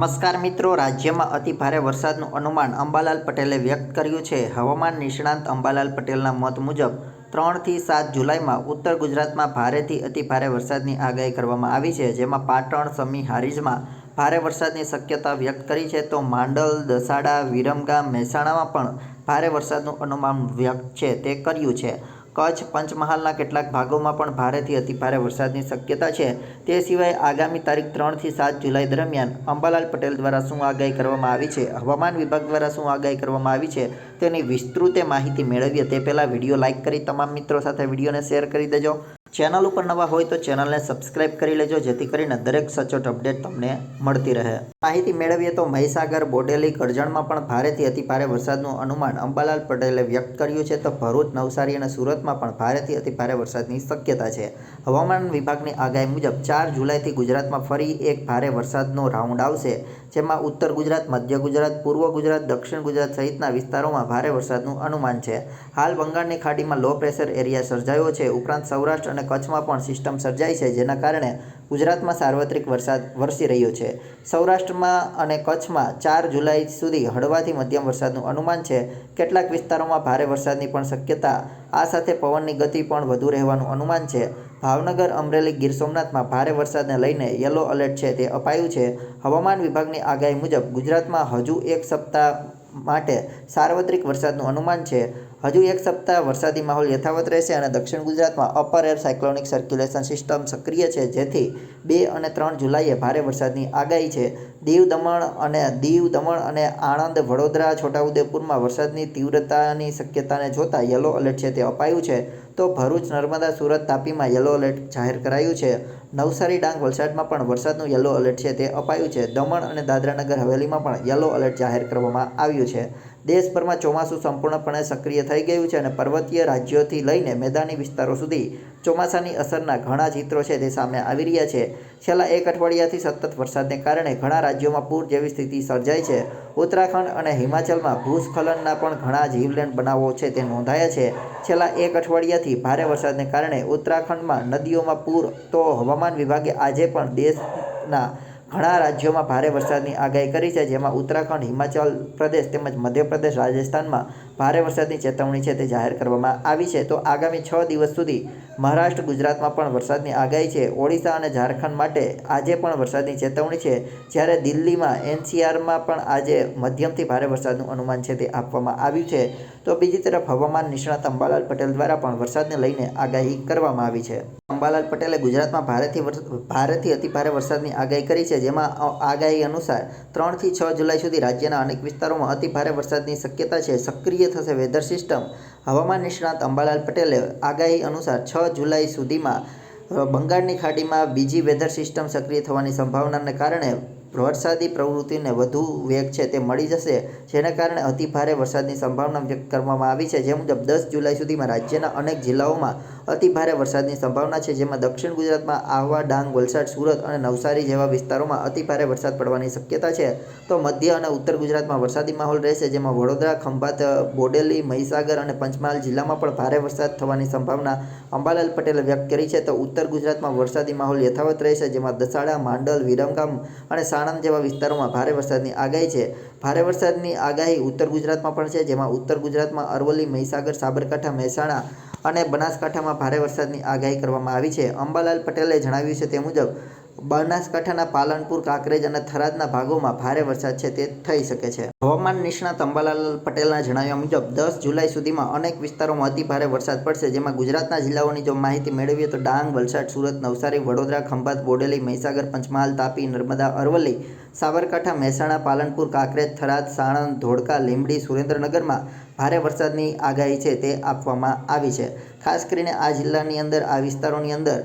નમસ્કાર મિત્રો, રાજ્યમાં અતિ ભારે વરસાદનું અનુમાન અંબાલાલ પટેલે વ્યક્ત કર્યું છે. હવામાન નિષ્ણાંત અંબાલાલ પટેલના મત મુજબ, ત્રણથી સાત જુલાઈમાં ઉત્તર ગુજરાતમાં ભારેથી અતિ ભારે વરસાદની આગાહી કરવામાં આવી છે. જેમાં પાટણ, સમી, હારીજમાં ભારે વરસાદની શક્યતા વ્યક્ત કરી છે તો માંડલ, દસાડા, વિરમગામ, મહેસાણામાં પણ ભારે વરસાદનું અનુમાન વ્યક્ત છે, તે કર્યું છે. કચ્છ પંચમહાલના કેટલાક ભાગોમાં પણ ભારેથી અતિભારે વરસાદની શક્યતા છે. તે સિવાય આગામી તારીખ ત્રણથી સાત જુલાઈ દરમિયાન અંબાલાલ પટેલ દ્વારા શું આગાહી કરવામાં આવી છે, હવામાન વિભાગ દ્વારા શું આગાહી કરવામાં આવી છે, તેની વિસ્તૃતે માહિતી મેળવીએ તે પહેલાં વીડિયો લાઇક કરી તમામ મિત્રો સાથે વિડીયોને શેર કરી દેજો. ચેનલ ઉપર નવા હોય તો ચેનલને સબસ્ક્રાઇબ કરી લેજો, જેથી કરીને દરેક સચોટ અપડેટ તમને મળતી રહે. માહિતી મેળવીએ તો મહીસાગર બોડેલી કરજણમાં પણ ભારેથી અતિભારે વરસાદનું અનુમાન અંબાલાલ પટેલે વ્યક્ત કર્યું છે. તો ભરૂચ, નવસારી અને સુરતમાં પણ ભારેથી અતિભારે વરસાદની શક્યતા છે. હવામાન વિભાગની આગાહી મુજબ ચાર જુલાઈથી ગુજરાતમાં ફરી એક ભારે વરસાદનો રાઉન્ડ આવશે. જેમાં ઉત્તર ગુજરાત, મધ્ય ગુજરાત, પૂર્વ ગુજરાત, દક્ષિણ ગુજરાત સહિતના વિસ્તારોમાં ભારે વરસાદનું અનુમાન છે. હાલ બંગાળની ખાડીમાં લો પ્રેશર એરિયા સર્જાયો છે. ઉપરાંત સૌરાષ્ટ્ર અને કચ્છમાં પણ સિસ્ટમ સર્જાઈ છે, જેના કારણે ગુજરાતમાં સાર્વત્રિક વરસાદ વરસી રહ્યો છે. સૌરાષ્ટ્રમાં અને કચ્છમાં ચાર જુલાઈ સુધી હળવાથી મધ્યમ વરસાદનું અનુમાન છે. કેટલાક વિસ્તારોમાં ભારે વરસાદની પણ શક્યતા, આ સાથે પવનની ગતિ પણ વધુ રહેવાનું અનુમાન છે. ભાવનગર અમરેલી ગીર સોમનાથમાં ભારે વરસાદને લઈને યલો એલર્ટ છે. તે અપાયું છે. હવામાન વિભાગની આગાહી મુજબ ગુજરાતમાં હજુ એક સપ્તાહ માટે સાર્વત્રિક વરસાદનું અનુમાન છે. હજુ એક સપ્તાહ વરસાદી માહોલ યથાવત રહેશે અને દક્ષિણ ગુજરાતમાં upper air cyclonic circulation system સક્રિય છે, જેથી બે અને ત્રણ જુલાઈએ ભારે વરસાદની આગાહી છે. દીવ દમણ અને દીવ દમણ અને આણંદ, વડોદરા, છોટાઉદેપુરમાં વરસાદની તીવ્રતાની શક્યતાને જોતાં યલો એલર્ટ છે તે અપાયું છે. તો ભરૂચ, નર્મદા, સુરત તાપીમાં યલો એલર્ટ જાહેર કરાયું છે. નવસારી, ડાંગ, વલસાડમાં પણ વરસાદનું યલો એલર્ટ છે તે અપાયું છે. દમણ અને દાદરાનગર હવેલીમાં પણ યલો એલર્ટ જાહેર કરવામાં આવ્યું છે. દેશભરમાં ચોમાસું સંપૂર્ણપણે સક્રિય થઈ ગયું છે અને પર્વતીય રાજ્યોથી લઈને મેદાની વિસ્તારો સુધી ચોમાસાની અસરના ઘણા ચિત્રો છે તે સામે આવી રહ્યા છે. છેલ્લા એક અઠવાડિયાથી સતત વરસાદને કારણે ઘણા રાજ્યોમાં પૂર જેવી સ્થિતિ સર્જાઈ છે. ઉત્તરાખંડ અને હિમાચલમાં ભૂસ્ખલનના પણ ઘણા જીવલેણ બનાવો છે તે નોંધાયા છે. છેલ્લા એક અઠવાડિયાથી ભારે વરસાદને કારણે ઉત્તરાખંડમાં નદીઓમાં પૂર તો હવામાન વિભાગે આજે પણ દેશના ઘણા રાજ્યોમાં ભારે વરસાદની આગાહી કરી છે જેમાં ઉત્તરાખંડ હિમાચલ પ્રદેશ તેમજ મધ્યપ્રદેશ રાજસ્થાનમાં ભારે વરસાદની ચેતવણી છે તે જાહેર કરવામાં આવી છે. તો આગામી છ દિવસ સુધી મહારાષ્ટ્ર, ગુજરાતમાં પણ વરસાદની આગાહી છે. ઓડિશા અને ઝારખંડ માટે આજે પણ વરસાદની ચેતવણી છે. જ્યારે દિલ્હીમાં, એનસીઆરમાં પણ આજે મધ્યમથી ભારે વરસાદનું અનુમાન છે તે આપવામાં આવ્યું છે. તો બીજી તરફ હવામાન નિષ્ણાત અંબાલાલ પટેલ દ્વારા પણ વરસાદને લઈને આગાહી કરવામાં આવી છે. અંબાલાલ પટેલે ગુજરાતમાં ભારેથી ભારેથી અતિ ભારે વરસાદની આગાહી કરી છે, જેમાં આગાહી અનુસાર ત્રણથી છ જુલાઈ સુધી રાજ્યના અનેક વિસ્તારોમાં અતિ ભારે વરસાદની શક્યતા છે. સક્રિય થશે વેધર સિસ્ટમ. હવામાન નિષ્ણાત અંબાલાલ પટેલે આગાહી અનુસાર છ જુલાઈ સુધીમાં બંગાળની ખાડીમાં બીજી વેધર સિસ્ટમ સક્રિય થવાની સંભાવનાને કારણે વરસાદી પ્રવૃત્તિને વધુ વેગ છે તે મળી જશે, જેના કારણે અતિભારે વરસાદની સંભાવના વ્યક્ત કરવામાં આવી છે. જે મુજબ, દસ જુલાઈ સુધીમાં રાજ્યના અનેક જિલ્લાઓમાં અતિભારે વરસાદની સંભાવના છે, જેમાં દક્ષિણ ગુજરાતમાં આહવા, ડાંગ, વલસાડ, સુરત અને નવસારી જેવા વિસ્તારોમાં અતિભારે વરસાદ પડવાની શક્યતા છે. તો મધ્ય અને ઉત્તર ગુજરાતમાં વરસાદી માહોલ રહેશે, જેમાં વડોદરા, ખંભાત, બોડેલી, મહીસાગર અને પંચમહાલ જિલ્લામાં પણ ભારે વરસાદ થવાની સંભાવના અંબાલાલ પટેલે વ્યક્ત કરી છે. તો ઉત્તર ગુજરાતમાં વરસાદી માહોલ યથાવત રહેશે, જેમાં દસાડા, માંડલ, વિરમગામ અને સાણંદ જેવા વિસ્તારોમાં ભારે વરસાદની આગાહી છે. ભારે વરસાદની આગાહી ઉત્તર ગુજરાતમાં પણ છે, જેમાં ઉત્તર ગુજરાતમાં અરવલ્લી, મહીસાગર, સાબરકાંઠા, મહેસાણા અને બનાસકાંઠામાં ભારે વરસાદની આગાહી કરવામાં આવી છે. અંબાલાલ પટેલે જણાવ્યું છે તે મુજબ બનાસકાંઠાના પાલનપુર, કાંકરેજ અને થરાદના ભાગોમાં ભારે વરસાદ છે તે થઈ શકે છે. હવામાન નિષ્ણાત અંબાલાલ પટેલના જણાવ્યા મુજબ, દસ જુલાઈ સુધીમાં અનેક વિસ્તારોમાં અતિ ભારે વરસાદ પડશે, જેમાં ગુજરાતના જિલ્લાઓની જો માહિતી મેળવીએ તો ડાંગ, વલસાડ, સુરત, નવસારી, વડોદરા, ખંભાત, બોડેલી, મહીસાગર, પંચમહાલ, તાપી, નર્મદા, અરવલ્લી, સાબરકાંઠા, મહેસાણા, પાલનપુર, કાંકરેજ, થરાદ, સાણંદ, ધોળકા, લીંબડી, સુરેન્દ્રનગરમાં ભારે વરસાદની આગાહી છે તે આપવામાં આવી છે. ખાસ કરીને આ જિલ્લાની અંદર, આ વિસ્તારોની અંદર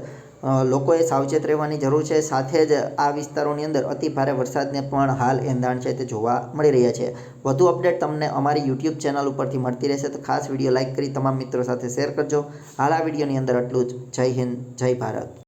લોકોએ સાવચેત રહેવાની જરૂર છે. સાથે જ આ વિસ્તારોની અંદર અતિ ભારે વરસાદને પણ હાલ એંધાણ છે તે જોવા મળી રહ્યા છે. વધુ અપડેટ તમને અમારી યુટ્યુબ ચેનલ ઉપરથી મળતી રહેશે. તો ખાસ વીડિયો લાઇક કરી તમામ મિત્રો સાથે શેર કરજો. હાલ આ વિડીયોની અંદર આટલું જ. જય હિન્દ, જય ભારત.